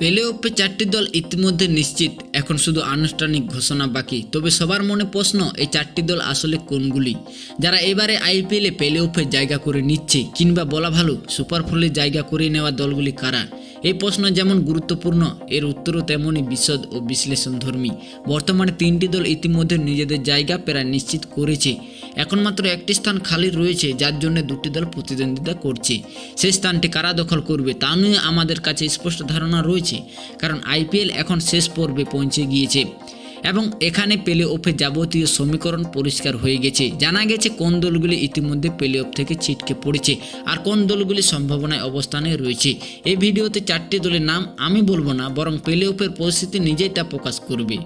Play অফে চারটি দল ইতিমধ্যে নিশ্চিত। এখন শুধু আনুষ্ঠানিক ঘোষণা বাকি। তবে সবার মনে প্রশ্ন, এই চারটি দল আসলে কোনগুলি? যারা এবারে আইপিএলে প্লে অফে জায়গা করে নিচ্ছে, কিংবা বলা ভালো, সুপার জায়গা করে নেওয়া দলগুলি কারা? এই প্রশ্ন যেমন গুরুত্বপূর্ণ, এর উত্তরও তেমনই বিশদ ও বিশ্লেষণধর্মী। বর্তমানে তিনটি দল ইতিমধ্যে নিজেদের জায়গা প্রায় নিশ্চিত করেছে। এখন মাত্র একটি স্থান খালি রয়েছে, যার জন্য দুটি দল প্রতিদ্বন্দ্বিতা করছে। সেই স্থানটি কারা দখল করবে, তা নিয়ে আমাদের কাছে স্পষ্ট ধারণা রয়েছে, কারণ আইপিএল এখন শেষ পর্বে পৌঁছে গিয়েছে। এবং এখানে প্লে অফে যাবতীয় সমীকরণ পরিষ্কার হয়ে গেছে। জানা গেছে কোন দলগুলি ইতিমধ্যে প্লে অফ থেকে ছিটকে পড়েছে আর কোন দলগুলি সম্ভাবনায় অবস্থানে রয়েছে। এই ভিডিওতে চারটি দলের নাম আমি বলব না, বরং প্লে অফের পরিস্থিতি নিজেই তা প্রকাশ করবে।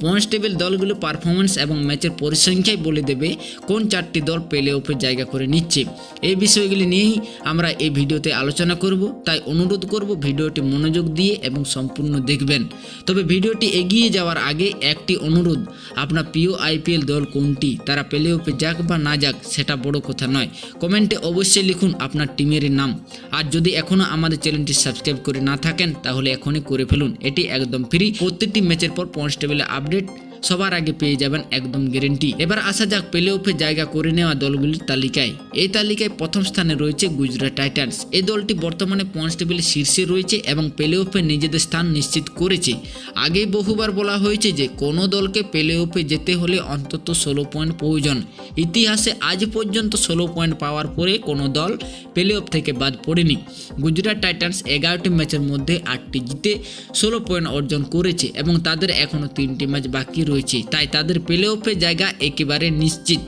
পয়েন্টস টেবিল দলগুলো পারফরমেন্স এবং ম্যাচের পরিসংখ্যাই বলে দেবে কোন চারটি দল প্লে অফে জায়গা করে নিচ্ছে। এই বিষয়গুলি নিয়েই আমরা এই ভিডিওতে আলোচনা করব, তাই অনুরোধ করব ভিডিওটি মনোযোগ দিয়ে এবং সম্পূর্ণ দেখবেন। তবে ভিডিওটি এগিয়ে যাওয়ার আগে একটি অনুরোধ, আপনার প্রিয় আইপিএল দল কোনটি, তারা প্লে অফে যাক বা না যাক, সেটা বড় কথা নয়। কমেন্টে অবশ্যই লিখুন আপনার টিমের নাম। আর যদি এখনও আমাদের চ্যানেলটি সাবস্ক্রাইব করে না থাকেন, তাহলে এখনই করে ফেলুন। এটি একদম ফ্রি। প্রত্যেকটি ম্যাচের পর পয়েন্টস টেবিলে আপডেট সবার আগে পেয়ে যাবেন একদম গ্যারেন্টি এবার আসা যাক প্লে অফে জায়গা করে নেওয়া দলগুলির তালিকায়। এই তালিকায় প্রথম স্থানে রয়েছে গুজরাট টাইটান্স। এই দলটি বর্তমানে পয়েন্টস টেবিলে শীর্ষে রয়েছে এবং প্লে অফে নিজেদের স্থান নিশ্চিত করেছে। আগেই বহুবার বলা হয়েছে যে, কোনো দলকে প্লে অফে যেতে হলে অন্তত ষোলো পয়েন্ট প্রয়োজন। ইতিহাসে আজ পর্যন্ত ষোলো পয়েন্ট পাওয়ার পরে কোনো দল প্লে অফ থেকে বাদ পড়েনি। গুজরাট টাইটান্স এগারোটি ম্যাচের মধ্যে আটটি জিতে ষোলো পয়েন্ট অর্জন করেছে এবং তাদের এখনও তিনটি ম্যাচ বাকি রয়েছে। তাই তাদের প্লে অফে জায়গা একেবারে নিশ্চিত।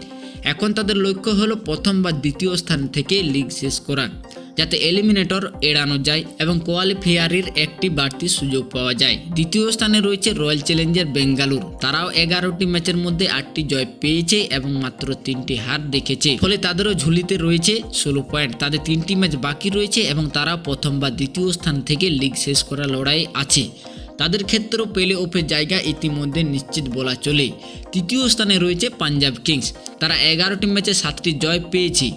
এখন তাদের লক্ষ্য হলো প্রথম বা দ্বিতীয় স্থান থেকে লিগ শেষ করা, যাতে এলিমিনেটর এড়ানো যায় এবং কোয়ালিফায়ারের একটি বাড়তি সুযোগ পাওয়া যায়। দ্বিতীয় স্থানে রয়েছে রয়্যাল চ্যালেঞ্জার বেঙ্গালুর তারাও এগারোটি ম্যাচের মধ্যে আটটি জয় পেয়েছে এবং মাত্র তিনটি হার দেখেছে। ফলে তাদেরও ঝুলিতে রয়েছে ষোলো পয়েন্ট। তাদের তিনটি ম্যাচ বাকি রয়েছে এবং তারা প্রথম বা দ্বিতীয় স্থান থেকে লিগ শেষ করা লড়াই আছে। তাদের ক্ষেত্রেও পেলে অফে জায়গা ইতিমধ্যে নিশ্চিত বলা চলে। তৃতীয় স্থানে রয়েছে পাঞ্জাব কিংস। তারা এগারোটি ম্যাচে সাতটি জয় পেয়েছে।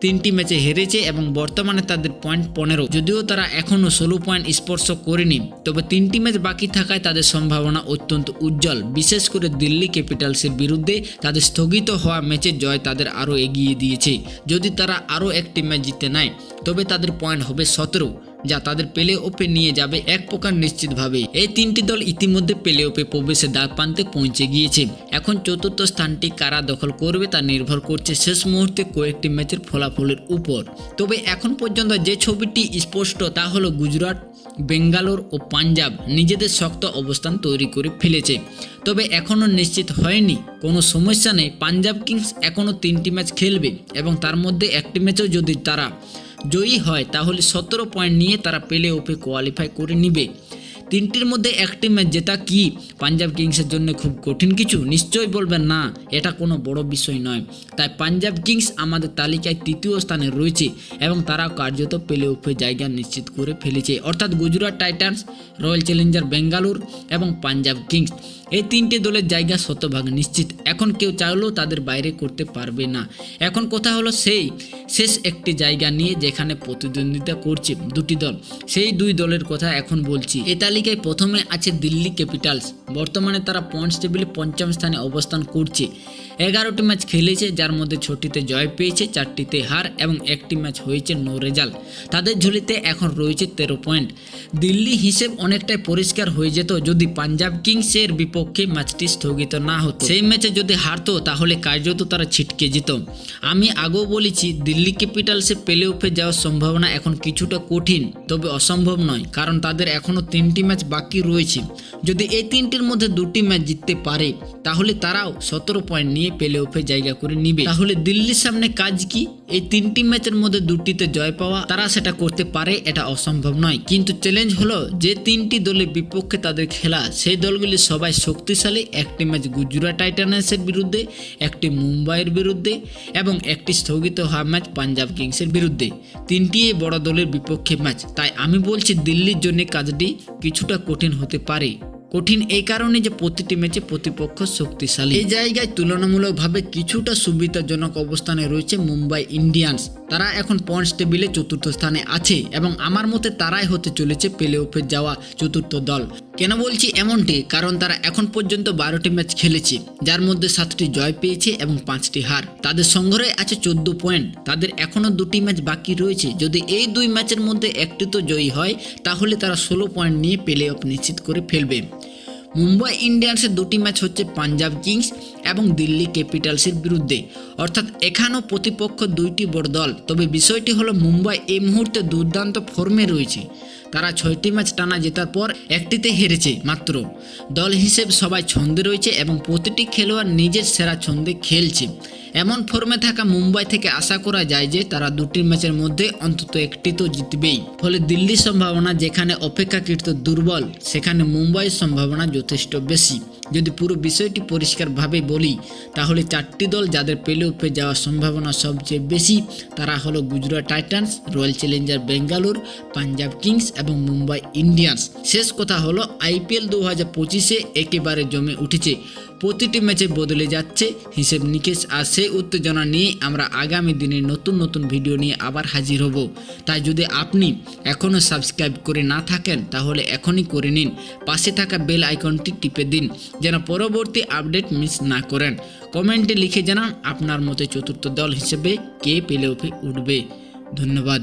তিনটি ম্যাচে হেরেছে এবং বর্তমানে তাদের পয়েন্ট পনেরো। যদিও তারা এখনও ষোলো পয়েন্ট স্পর্শ করেনি, তবে তিনটি ম্যাচ বাকি থাকায় তাদের সম্ভাবনা অত্যন্ত উজ্জ্বল। বিশেষ করে দিল্লি ক্যাপিটালসের বিরুদ্ধে তাদের স্থগিত হওয়া ম্যাচের জয় তাদের আরও এগিয়ে দিয়েছে। যদি তারা আরও একটি ম্যাচ জিতে নেয়, তবে তাদের পয়েন্ট হবে সতেরো। যা তাদের প্লে ওপে নিয়ে যাবে এক প্রকার নিশ্চিতভাবে এই তিনটি দল ইতিমধ্যে প্লে ওপে প্রবেশের দ্বার প্রান্তে পৌঁছে গিয়েছে। এখন চতুর্থ স্থানটি কারা দখল করবে তা নির্ভর করছে শেষ মুহূর্তে কয়েকটি ম্যাচের ফলাফলের উপর। তবে এখন পর্যন্ত যে ছবিটি স্পষ্ট তা হলো গুজরাট, বেঙ্গালোর ও পাঞ্জাব। নিজেদের শক্ত অবস্থান তৈরি করে ফেলেছে। তবে এখনও নিশ্চিত হয়নি, কোনো সমস্যা নেই। পাঞ্জাব কিংস এখনও তিনটি ম্যাচ খেলবে এবং তার মধ্যে একটি ম্যাচও যদি তারা জয়ী হয় তাহলে সতেরো পয়েন্ট নিয়ে তারা পেলে ওপে কোয়ালিফাই করে নিবে। তিনটির মধ্যে একটি ম্যাচ জেতা কি পাঞ্জাব কিংসের জন্য খুব কঠিন কিছু নিশ্চয়ই বলবেন না, এটা কোনো বড় বিষয় নয়। তাই পাঞ্জাব কিংস আমাদের তালিকায় তৃতীয় স্থানে রয়েছে এবং তারা কার্যত পেলে ওপে জায়গা নিশ্চিত করে ফেলেছে। অর্থাৎ Gujarat Titans, Royal Challenger Bengaluru এবং পাঞ্জাব কিংস এই তিনটি দলের জায়গা শতভাগ নিশ্চিত। এখন কেউ চাইলেও তাদের বাইরে করতে পারবে না। এখন কথা হলো সেই, শেষ একটি জায়গা নিয়ে যেখানে প্রতিদ্বন্দ্বিতা করছে দুটি দল। সেই দুই দলের কথা এখন বলছি। এ তালিকায় প্রথমে আছে দিল্লি ক্যাপিটালস বর্তমানে তারা পয়েন্টস টেবিলে পঞ্চম স্থানে অবস্থান করছে এগারোটি ম্যাচ খেলেছে যার মধ্যে ছটিতে জয় পেয়েছে চারটিতে হার এবং একটি ম্যাচ হয়েছে নো রেজাল্ট তাদের ঝুলিতে এখন রয়েছে তেরো পয়েন্ট। দিল্লি হিসেব অনেকটাই পরিষ্কার হয়ে যেত যদি পাঞ্জাব কিংসের বিপক্ষে ম্যাচটি স্থগিত না হতো। সেই ম্যাচে যদি হারতো, তাহলে কার্যত তারা ছিটকে যেত আমি আগেও বলেছি, দিল্লি ক্যাপিটালসে প্লে অফে যাওয়ার সম্ভাবনা এখন কিছুটা কঠিন, তবে অসম্ভব নয়, কারণ তাদের এখনও তিনটি ম্যাচ বাকি রয়েছে। যদি এই তিনটির মধ্যে দুটি ম্যাচ জিততে পারে, তাহলে তারাও সতেরো পয়েন্ট নিয়ে প্লে অফে জায়গা করে নিবে। তাহলে দিল্লির সামনে কাজ কি? এই তিনটি ম্যাচের মধ্যে দুটিতে জয় পাওয়া তারা সেটা করতে পারে এটা অসম্ভব নয়। কিন্তু চ্যালেঞ্জ হলো যে তিনটি দলের বিপক্ষে তাদের খেলা, সেই দলগুলি সবাই শক্তিশালী। একটি ম্যাচ গুজরাট টাইটান্সের বিরুদ্ধে, একটি মুম্বাইয়ের বিরুদ্ধে এবং একটি স্থগিত হওয়া ম্যাচ পাঞ্জাব কিংসের বিরুদ্ধে। তিনটি বড় দলের বিপক্ষে ম্যাচ। তাই আমি বলছি দিল্লির জন্য কাজটি কিছুটা কঠিন হতে পারে। কঠিন এই কারণে যে প্রতিটি ম্যাচে প্রতিপক্ষ শক্তিশালী। এই জায়গায় তুলনামূলকভাবে কিছুটা সুবিধাজনক অবস্থানে রয়েছে মুম্বাই ইন্ডিয়ান্স। তারা এখন পয়েন্টস টেবিলে চতুর্থ স্থানে আছে এবং আমার মতে তারাই হতে চলেছে প্লে অফে যাওয়া চতুর্থ দল। কেন বলছি এমনটি? কারণ তারা এখন পর্যন্ত বারোটি ম্যাচ খেলেছে, যার মধ্যে সাতটি জয় পেয়েছে এবং পাঁচটি হার। তাদের সংগ্রহে আছে চোদ্দ পয়েন্ট। তাদের এখনও দুটি ম্যাচ বাকি রয়েছে। যদি এই দুই ম্যাচের মধ্যে একটি তো জয়ী হয়, তাহলে তারা ষোলো পয়েন্ট নিয়ে প্লে অফ নিশ্চিত করে ফেলবে। মুম্বাই ইন্ডিয়ান্সের দুটি ম্যাচ হচ্ছে পাঞ্জাব কিংস এবং দিল্লি ক্যাপিটালসের বিরুদ্ধে। অর্থাৎ এখানেও প্রতিপক্ষ দুইটি বড় দল। তবে বিষয়টি হলো, মুম্বাই এই মুহূর্তে দুর্দান্ত ফর্মে রয়েছে। তারা ছয়টি ম্যাচ টানা জেতার পর একটিতে হেরেছে মাত্র। দল হিসেবে সবাই ছন্দে রয়েছে এবং প্রতিটি খেলোয়াড় নিজের সেরা ছন্দে খেলছে। এমন ফর্মে থাকা মুম্বাই থেকে আশা করা যায় যে তারা দুটি ম্যাচের মধ্যে অন্তত একটি তো জিতবেই। ফলে দিল্লির সম্ভাবনা যেখানে অপেক্ষাকৃত দুর্বল, সেখানে মুম্বাইয়ের সম্ভাবনা যথেষ্ট বেশি। যদি পুরো বিষয়টি পরিষ্কারভাবে বলি, তাহলে চারটি দল যাদের প্লে অফে যাওয়ার সম্ভাবনা সবচেয়ে বেশি, তারা হলো Gujarat Titans, Royal Challenger Bengaluru, Punjab Kings এবং মুম্বাই ইন্ডিয়ান্স। শেষ কথা হলো, আইপিএল দু হাজার পঁচিশে একেবারে জমে উঠেছে। প্রতিটি ম্যাচে বদলে যাচ্ছে হিসেব নিকেশ আর সেই উত্তেজনা নিয়ে আমরা আগামী দিনে নতুন নতুন ভিডিও নিয়ে আবার হাজির হব। তাই যদি আপনি এখনও সাবস্ক্রাইব করে না থাকেন, তাহলে এখনই করে নিন। পাশে থাকা বেল আইকনটি টিপে দিন, যেন পরবর্তী আপডেট মিস না করেন। কমেন্টে লিখে জানান আপনার মতে চতুর্থ দল হিসেবে কে পেলে উঠবে। ধন্যবাদ।